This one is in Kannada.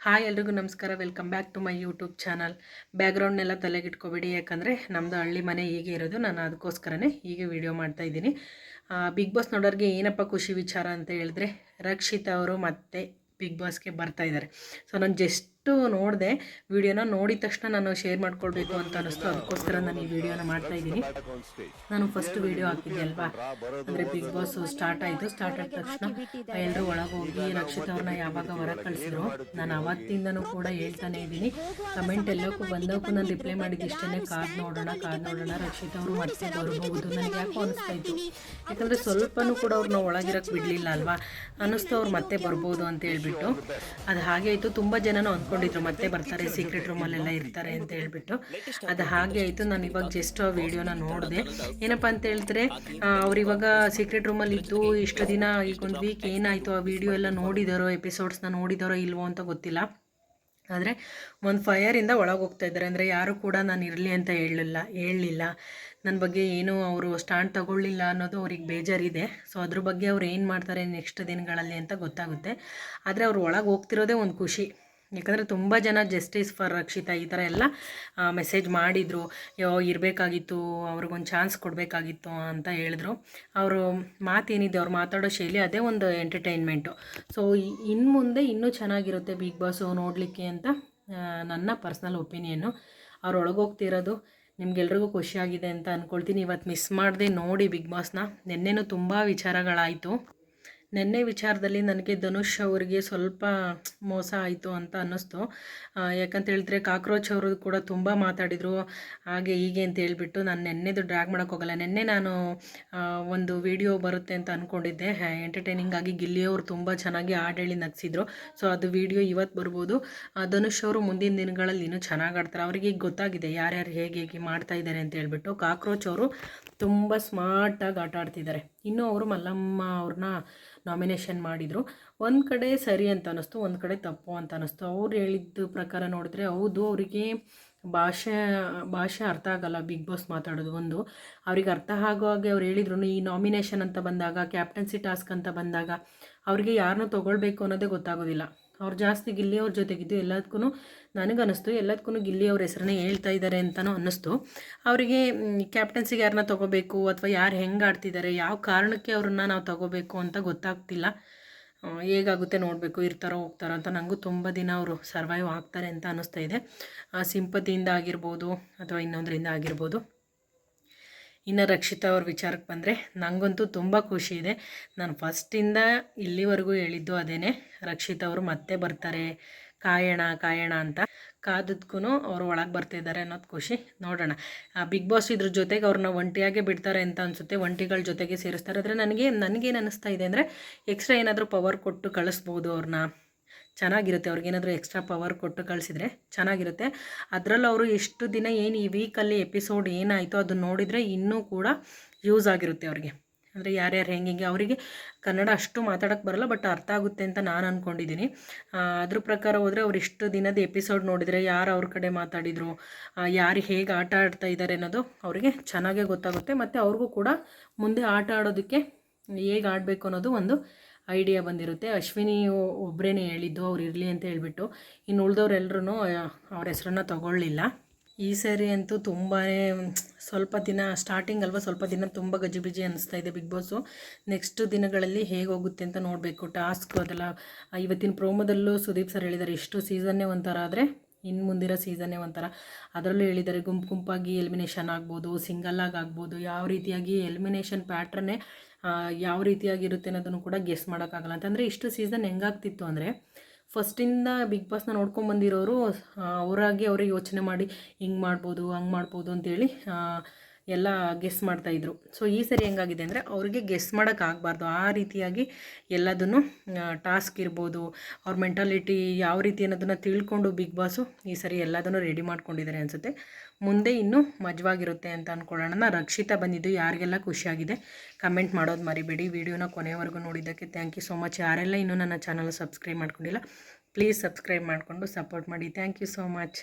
ಹಾಯ್ ಎಲ್ರಿಗೂ ನಮಸ್ಕಾರ. Welcome back to my YouTube channel ಬ್ಯಾಕ್ಗ್ರೌಂಡ್ನೆಲ್ಲ ತಲೆಗಿಟ್ಕೋಬೇಡಿ. ಯಾಕಂದರೆ ನಮ್ಮದು ಹಳ್ಳಿ ಮನೆ ಹೀಗೆ ಇರೋದು. ನಾನು ಅದಕ್ಕೋಸ್ಕರನೇ ಹೀಗೆ ವಿಡಿಯೋ ಮಾಡ್ತಾ ಇದ್ದೀನಿ. ಬಿಗ್ ಬಾಸ್ ನೋಡೋರಿಗೆ ಏನಪ್ಪ ಖುಷಿ ವಿಚಾರ ಅಂತ ಹೇಳಿದ್ರೆ ರಕ್ಷಿತ್ ಅವರು ಮತ್ತೆ ಬಿಗ್ ಬಾಸ್ಗೆ ಬರ್ತಾ ಇದ್ದಾರೆ. ಸೊ ನಾನು ಜಸ್ಟು ನೋಡಿದೆ ವಿಡಿಯೋನ ನೋಡಿದ ತಕ್ಷಣ ನಾನು ಶೇರ್ ಮಾಡ್ಕೊಳ್ಬೇಕು ಅಂತ ಅನಿಸ್ತು ಅದಕ್ಕೋಸ್ಕರ ನಾನು ಈ ವಿಡಿಯೋನ ಮಾಡ್ತಾ ಇದ್ದೀನಿ. ನಾನು ಫಸ್ಟ್ ವಿಡಿಯೋ ಹಾಕಿದ್ದೆ ಅಲ್ವಾ? ಅಂದರೆ ಬಿಗ್ ಬಾಸ್ ಸ್ಟಾರ್ಟ್ ಆಯಿತು. ಸ್ಟಾರ್ಟ್ ಆದ ತಕ್ಷಣ ಎಲ್ಲರೂ ಒಳಗೆ ಹೋಗಿ ರಕ್ಷಿತ್ ಅವ್ರನ್ನ ಯಾವಾಗ ಹೊರಗೆ ಕಳಿಸಿದ್ರು ನಾನು ಅವತ್ತಿಂದನೂ ಕೂಡ ಹೇಳ್ತಾನೆ ಇದ್ದೀನಿ. ಕಮೆಂಟ್ ಎಲ್ಲಕ್ಕೂ ಬಂದಕ್ಕೂ ನಾನು ರಿಪ್ಲೈ ಮಾಡಿದ್ದು ಇಷ್ಟೇ ಕಾದ್ ನೋಡೋಣ ಕಾದ್ ನೋಡೋಣ. ರಕ್ಷಿತ್ ಅವರು ಮತ್ತೆ ಬರಬಹುದು. ನನಗೆ ಯಾಕೋ ಅನಿಸ್ತಾ ಇತ್ತು. ಯಾಕಂದರೆ ಸ್ವಲ್ಪನೂ ಕೂಡ ಅವ್ರನ್ನ ಒಳಗಿರೋಕ್ಕೆ ಬಿಡಲಿಲ್ಲ ಅಲ್ವಾ? ಅನ್ನಿಸ್ತು ಅವ್ರು ಮತ್ತೆ ಬರ್ಬೋದು ಅಂತ ಹೇಳ್ಬಿಟ್ಟು. ಅದು ಹಾಗೆ ಆಯಿತು. ತುಂಬ ಜನನೂ ಅಂದ್ಕೊಂಡಿದ್ರು ಮತ್ತೆ ಬರ್ತಾರೆ ಸೀಕ್ರೆಟ್ ರೂಮಲ್ಲೆಲ್ಲ ಇರ್ತಾರೆ ಅಂತ ಹೇಳ್ಬಿಟ್ಟು. ಅದು ಹಾಗೆ ಆಯ್ತು, ನಾನು ಇವಾಗ ಜಸ್ಟ್ ಆ ವಿಡಿಯೋನ ನೋಡಿದೆ. ಏನಪ್ಪ ಅಂತ ಹೇಳಿದ್ರೆ ಅವ್ರು ಇವಾಗ ಸೀಕ್ರೆಟ್ ರೂಮಲ್ಲಿ ಇದ್ದು ಇಷ್ಟು ದಿನ, ಈಗ ಒಂದು ವೀಕ್ ಏನಾಯ್ತು, ಆ ವಿಡಿಯೋ ಎಲ್ಲ ನೋಡಿದಾರೋ ಎಪಿಸೋಡ್ಸ್ನ ನೋಡಿದಾರೋ ಇಲ್ವೋ ಅಂತ ಗೊತ್ತಿಲ್ಲ. ಆದರೆ ಒಂದು ಫೈರಿಂದ ಒಳಗೆ ಹೋಗ್ತಾ ಇದ್ದಾರೆ. ಅಂದರೆ ಯಾರು ಕೂಡ ನಾನು ಇರಲಿ ಅಂತ ಹೇಳಲಿಲ್ಲ ಹೇಳಲಿಲ್ಲ. ನನ್ನ ಬಗ್ಗೆ ಏನೂ ಅವರು ಸ್ಟ್ಯಾಂಡ್ ತಗೊಳ್ಳಿಲ್ಲ ಅನ್ನೋದು ಅವ್ರಿಗೆ ಬೇಜಾರಿದೆ. ಸೊ ಅದ್ರ ಬಗ್ಗೆ ಅವ್ರು ಏನು ಮಾಡ್ತಾರೆ ನೆಕ್ಸ್ಟ್ ದಿನಗಳಲ್ಲಿ ಅಂತ ಗೊತ್ತಾಗುತ್ತೆ. ಆದರೆ ಅವ್ರು ಒಳಗೆ ಹೋಗ್ತಿರೋದೇ ಒಂದು ಖುಷಿ. ಯಾಕಂದರೆ ತುಂಬ ಜನ ಜಸ್ಟಿಸ್ ಫಾರ್ ರಕ್ಷಿತಾ ಈ ಥರ ಎಲ್ಲ ಮೆಸೇಜ್ ಮಾಡಿದರು. ಯೋ, ಇರಬೇಕಾಗಿತ್ತು ಅವ್ರಿಗೊಂದು ಚಾನ್ಸ್ ಕೊಡಬೇಕಾಗಿತ್ತು ಅಂತ ಹೇಳಿದ್ರು. ಅವರು ಮಾತೇನಿದೆ, ಅವ್ರು ಮಾತಾಡೋ ಶೈಲಿ ಅದೇ ಒಂದು ಎಂಟರ್ಟೈನ್ಮೆಂಟು ಸೊ ಇನ್ನು ಮುಂದೆ ಇನ್ನೂ ಚೆನ್ನಾಗಿರುತ್ತೆ ಬಿಗ್ ಬಾಸು ನೋಡಲಿಕ್ಕೆ ಅಂತ ನನ್ನ ಪರ್ಸ್ನಲ್ ಒಪಿನಿಯನ್ನು ಅವ್ರು ಒಳಗೋಗ್ತಿರೋದು ನಿಮಗೆಲ್ರಿಗೂ ಖುಷಿಯಾಗಿದೆ ಅಂತ ಅಂದ್ಕೊಳ್ತೀನಿ ಇವತ್ತು ಮಿಸ್ ಮಾಡದೆ ನೋಡಿ ಬಿಗ್ ಬಾಸ್ನ ನಿನ್ನೆನೂ ತುಂಬ ವಿಚಾರಗಳಾಯಿತು. ನೆನ್ನೆ ವಿಚಾರದಲ್ಲಿ ನನಗೆ ಧನುಷ್ ಅವರಿಗೆ ಸ್ವಲ್ಪ ಮೋಸ ಆಯಿತು ಅಂತ ಅನ್ನಿಸ್ತು. ಯಾಕಂತ ಹೇಳಿದ್ರೆ ಕಾಕ್ರೋಚ್ ಅವರು ಕೂಡ ತುಂಬ ಮಾತಾಡಿದರು. ಹಾಗೆ ಹೀಗೆ ಅಂತ ಹೇಳಿಬಿಟ್ಟು ನಾನು ನೆನ್ನೆದು ಡ್ರ್ಯಾಗ್ ಮಾಡೋಕ್ಕೋಗಲ್ಲ ನೆನ್ನೆ ನಾನು ಒಂದು ವಿಡಿಯೋ ಬರುತ್ತೆ ಅಂತ ಅಂದ್ಕೊಂಡಿದ್ದೆ ಎಂಟರ್ಟೈನಿಂಗ್ ಆಗಿ ಗಿಲ್ಲಿಯವರು ತುಂಬ ಚೆನ್ನಾಗಿ ಹಾಡೇಳಿ ನಗಿಸಿದ್ರು. ಸೊ ಅದು ವಿಡಿಯೋ ಇವತ್ತು ಬರ್ಬೋದು. ಧನುಷ್ ಅವರು ಮುಂದಿನ ದಿನಗಳಲ್ಲಿ ಇನ್ನೂ ಚೆನ್ನಾಗಿ ಆಡ್ತಾರೆ. ಅವರಿಗೆ ಗೊತ್ತಾಗಿದೆ ಯಾರ್ಯಾರು ಹೇಗೆ ಹೇಗೆ ಮಾಡ್ತಾ ಇದ್ದಾರೆ ಅಂತ ಹೇಳ್ಬಿಟ್ಟು ಕಾಕ್ರೋಚ್ ಅವರು ತುಂಬ ಸ್ಮಾರ್ಟಾಗಿ ಆಟ ಆಡ್ತಿದ್ದಾರೆ ಇನ್ನೂ ಅವರು ಮಲ್ಲಮ್ಮ ಅವ್ರನ್ನ ನಾಮಿನೇಷನ್ ಮಾಡಿದರು. ಒಂದು ಕಡೆ ಸರಿ ಅಂತ ಅನ್ನಿಸ್ತು, ಒಂದು ಕಡೆ ತಪ್ಪು ಅಂತ ಅನ್ನಿಸ್ತು. ಅವ್ರು ಹೇಳಿದ ಪ್ರಕಾರ ನೋಡಿದ್ರೆ ಹೌದು, ಅವರಿಗೆ ಭಾಷೆ ಭಾಷೆ ಅರ್ಥ ಆಗಲ್ಲ ಬಿಗ್ ಬಾಸ್ ಮಾತಾಡೋದು ಒಂದು. ಅವ್ರಿಗೆ ಅರ್ಥ ಆಗೋ ಹಾಗೆ ಅವ್ರು ಹೇಳಿದ್ರು ಈ ನಾಮಿನೇಷನ್ ಅಂತ ಬಂದಾಗ ಕ್ಯಾಪ್ಟನ್ಸಿ ಟಾಸ್ಕ್ ಅಂತ ಬಂದಾಗ, ಅವರಿಗೆ ಯಾರನ್ನೂ ತೊಗೊಳ್ಬೇಕು ಅನ್ನೋದೇ ಗೊತ್ತಾಗೋದಿಲ್ಲ. ಅವ್ರು ಜಾಸ್ತಿ ಗಿಲ್ಲಿಯವ್ರ ಜೊತೆಗಿದ್ದು ಎಲ್ಲದಕ್ಕೂ ನನಗನ್ನಿಸ್ತು ಎಲ್ಲದಕ್ಕೂ ಗಿಲ್ಲಿ ಅವ್ರ ಹೆಸರನ್ನೇ ಹೇಳ್ತಾ ಇದ್ದಾರೆ ಅಂತಲೂ ಅನ್ನಿಸ್ತು. ಅವರಿಗೆ ಕ್ಯಾಪ್ಟನ್ಸಿಗೆ ಯಾರನ್ನ ತೊಗೋಬೇಕು ಅಥವಾ ಯಾರು ಹೆಂಗೆ ಆಡ್ತಿದ್ದಾರೆ ಯಾವ ಕಾರಣಕ್ಕೆ ಅವ್ರನ್ನ ನಾವು ತೊಗೋಬೇಕು ಅಂತ ಗೊತ್ತಾಗ್ತಿಲ್ಲ. ಹೇಗಾಗುತ್ತೆ ನೋಡಬೇಕು, ಇರ್ತಾರೋ ಹೋಗ್ತಾರೋ ಅಂತ ನನಗೂ ತುಂಬ ದಿನ ಅವರು ಸರ್ವೈವ್ ಆಗ್ತಾರೆ ಅಂತ ಅನ್ನಿಸ್ತಾ ಇದೆ. ಸಿಂಪತಿಯಿಂದ ಆಗಿರ್ಬೋದು ಅಥವಾ ಇನ್ನೊಂದರಿಂದ ಆಗಿರ್ಬೋದು. ಇನ್ನು ರಕ್ಷಿತಾ ಅವ್ರ ವಿಚಾರಕ್ಕೆ ಬಂದರೆ ನನಗಂತೂ ತುಂಬ ಖುಷಿ ಇದೆ. ನಾನು ಫಸ್ಟಿಂದ ಇಲ್ಲಿವರೆಗೂ ಹೇಳಿದ್ದು ಅದೇ ರಕ್ಷಿತಾ ಅವರು ಮತ್ತೆ ಬರ್ತಾರೆ, ಕಾಯೋಣ ಕಾಯೋಣ ಅಂತ. ಕಾದದ್ಕೂ ಅವರು ಒಳಗೆ ಬರ್ತಿದ್ದಾರೆ ಅನ್ನೋದು ಖುಷಿ. ನೋಡೋಣ. ಬಿಗ್ ಬಾಸ್ ಇದ್ರ ಜೊತೆಗೆ ಅವ್ರನ್ನ ಒಂಟಿಯಾಗೆ ಬಿಡ್ತಾರೆ ಅಂತ ಅನಿಸುತ್ತೆ. ಒಂಟಿಗಳ ಜೊತೆಗೆ ಸೇರಿಸ್ತಾರೆ. ಆದರೆ ನನಗೆ, ನನಗೇನು ಅನ್ನಿಸ್ತಾ ಇದೆ ಅಂದರೆ ಎಕ್ಸ್ಟ್ರಾ ಏನಾದರೂ ಪವರ್ ಕೊಟ್ಟು ಕಳಿಸ್ಬೋದು ಅವ್ರನ್ನ ಚೆನ್ನಾಗಿರುತ್ತೆ. ಅವ್ರಿಗೇನಾದರೂ ಎಕ್ಸ್ಟ್ರಾ ಪವರ್ ಕೊಟ್ಟು ಕಳಿಸಿದ್ರೆ ಚೆನ್ನಾಗಿರುತ್ತೆ. ಅದರಲ್ಲೂ ಅವರು ಎಷ್ಟು ದಿನ ಏನು ಈ ವೀಕಲ್ಲಿ ಎಪಿಸೋಡ್ ಏನಾಯಿತು ಅದನ್ನು ನೋಡಿದರೆ ಇನ್ನೂ ಕೂಡ ಯೂಸ್ ಆಗಿರುತ್ತೆ ಅವ್ರಿಗೆ. ಅಂದರೆ ಯಾರ್ಯಾರು ಹೆಂಗೆ ಹೆಂಗೆ ಅವರಿಗೆ ಕನ್ನಡ ಅಷ್ಟು ಮಾತಾಡೋಕ್ಕೆ ಬರಲ್ಲ ಬಟ್ ಅರ್ಥ ಆಗುತ್ತೆ ಅಂತ ನಾನು ಅಂದ್ಕೊಂಡಿದ್ದೀನಿ ಅದ್ರ ಪ್ರಕಾರ ಹೋದರೆ ಅವ್ರು ಇಷ್ಟು ದಿನದ ಎಪಿಸೋಡ್ ನೋಡಿದರೆ ಯಾರು ಅವ್ರ ಕಡೆ ಮಾತಾಡಿದರು ಯಾರು ಹೇಗೆ ಆಟ ಆಡ್ತಾ ಇದ್ದಾರೆ ಅನ್ನೋದು ಅವರಿಗೆ ಚೆನ್ನಾಗೇ ಗೊತ್ತಾಗುತ್ತೆ. ಮತ್ತು ಅವ್ರಿಗೂ ಕೂಡ ಮುಂದೆ ಆಟ ಆಡೋದಕ್ಕೆ ಹೇಗೆ ಆಡಬೇಕು ಅನ್ನೋದು ಒಂದು ಐಡಿಯಾ ಬಂದಿರುತ್ತೆ. ಅಶ್ವಿನಿ ಒಬ್ಬರೇ ಹೇಳಿದ್ದು ಅವ್ರು ಇರಲಿ ಅಂತ ಹೇಳಿಬಿಟ್ಟು. ಇನ್ನು ಉಳಿದವ್ರೆಲ್ಲರೂ ಅವ್ರ ಹೆಸ್ರನ್ನ ತಗೊಳ್ಳಿಲ್ಲ. ಈ ಸರಿ ಅಂತೂ ತುಂಬಾ ಸ್ವಲ್ಪ ದಿನ ಸ್ಟಾರ್ಟಿಂಗ್ ಅಲ್ವಾ ಸ್ವಲ್ಪ ದಿನ ತುಂಬ ಗಜಿಬಿಜಿ ಅನ್ನಿಸ್ತಾ ಇದೆ ಬಿಗ್ ಬಾಸು. ನೆಕ್ಸ್ಟ್ ದಿನಗಳಲ್ಲಿ ಹೇಗೆ ಹೋಗುತ್ತೆ ಅಂತ ನೋಡಬೇಕು. ಟಾಸ್ಕ್ ಅದೆಲ್ಲ, ಇವತ್ತಿನ ಪ್ರೋಮೋದಲ್ಲೂ ಸುದೀಪ್ ಸರ್ ಹೇಳಿದ್ದಾರೆ ಇಷ್ಟು ಸೀಸನ್ನೇ ಒಂಥರ ಆದರೆ ಇನ್ನು ಮುಂದಿರೋ ಸೀಸನ್ನೇ ಒಂಥರ. ಅದರಲ್ಲೂ ಹೇಳಿದ್ದಾರೆ ಗುಂಪು ಗುಂಪಾಗಿ ಎಲಿಮಿನೇಷನ್ ಆಗ್ಬೋದು ಸಿಂಗಲ್ಲಾಗಿ ಆಗ್ಬೋದು, ಯಾವ ರೀತಿಯಾಗಿ ಎಲಿಮಿನೇಷನ್ ಪ್ಯಾಟ್ರನ್ನೇ ಯಾವ ರೀತಿಯಾಗಿರುತ್ತೆ ಅನ್ನೋದನ್ನು ಕೂಡ ಗೆಸ್ ಮಾಡೋಕ್ಕಾಗಲ್ಲ. ಅಂತಂದರೆ ಇಷ್ಟು ಸೀಸನ್ ಹೆಂಗಾಗ್ತಿತ್ತು ಅಂದರೆ ಫಸ್ಟಿಂದ ಬಿಗ್ ಬಾಸ್ನ ನೋಡ್ಕೊಂಡು ಬಂದಿರೋರು ಅವರಾಗಿ ಅವರೇ ಯೋಚನೆ ಮಾಡಿ ಹಿಂಗೆ ಮಾಡ್ಬೋದು, ಹಂಗೆ ಮಾಡ್ಬೋದು ಅಂತೇಳಿ ಎಲ್ಲ ಗೆಸ್ ಮಾಡ್ತಾಯಿದ್ರು ಸೊ ಈ ಸರಿ ಹೆಂಗಾಗಿದೆ ಅಂದರೆ ಅವ್ರಿಗೆ ಗೆಸ್ ಮಾಡೋಕ್ಕಾಗಬಾರ್ದು ಆ ರೀತಿಯಾಗಿ ಎಲ್ಲದನ್ನು ಟಾಸ್ಕ್ ಇರ್ಬೋದು, ಅವ್ರ ಮೆಂಟಾಲಿಟಿ ಯಾವ ರೀತಿ ಅನ್ನೋದನ್ನು ತಿಳ್ಕೊಂಡು ಬಿಗ್ ಬಾಸು ಈ ಸರಿ ಎಲ್ಲದನ್ನು ರೆಡಿ ಮಾಡ್ಕೊಂಡಿದ್ದಾರೆ ಅನಿಸುತ್ತೆ. ಮುಂದೆ ಇನ್ನೂ ಮಜವಾಗಿರುತ್ತೆ ಅಂತ ಅಂದ್ಕೊಳ್ಳೋಣ ರಕ್ಷಿತಾ ಬಂದಿದ್ದು, ಯಾರಿಗೆಲ್ಲ ಖುಷಿಯಾಗಿದೆ ಕಮೆಂಟ್ ಮಾಡೋದು ಮರಿಬೇಡಿ. ವಿಡಿಯೋನ ಕೊನೆವರೆಗೂ ನೋಡಿದ್ದಕ್ಕೆ ಥ್ಯಾಂಕ್ ಯು ಸೋ ಮಚ್ ಯಾರೆಲ್ಲ ಇನ್ನೂ ನನ್ನ ಚಾನಲ್ ಸಬ್ಸ್ಕ್ರೈಬ್ ಮಾಡ್ಕೊಂಡಿಲ್ಲ ಪ್ಲೀಸ್ ಸಬ್ಸ್ಕ್ರೈಬ್ ಮಾಡಿಕೊಂಡು ಸಪೋರ್ಟ್ ಮಾಡಿ. Thank you so much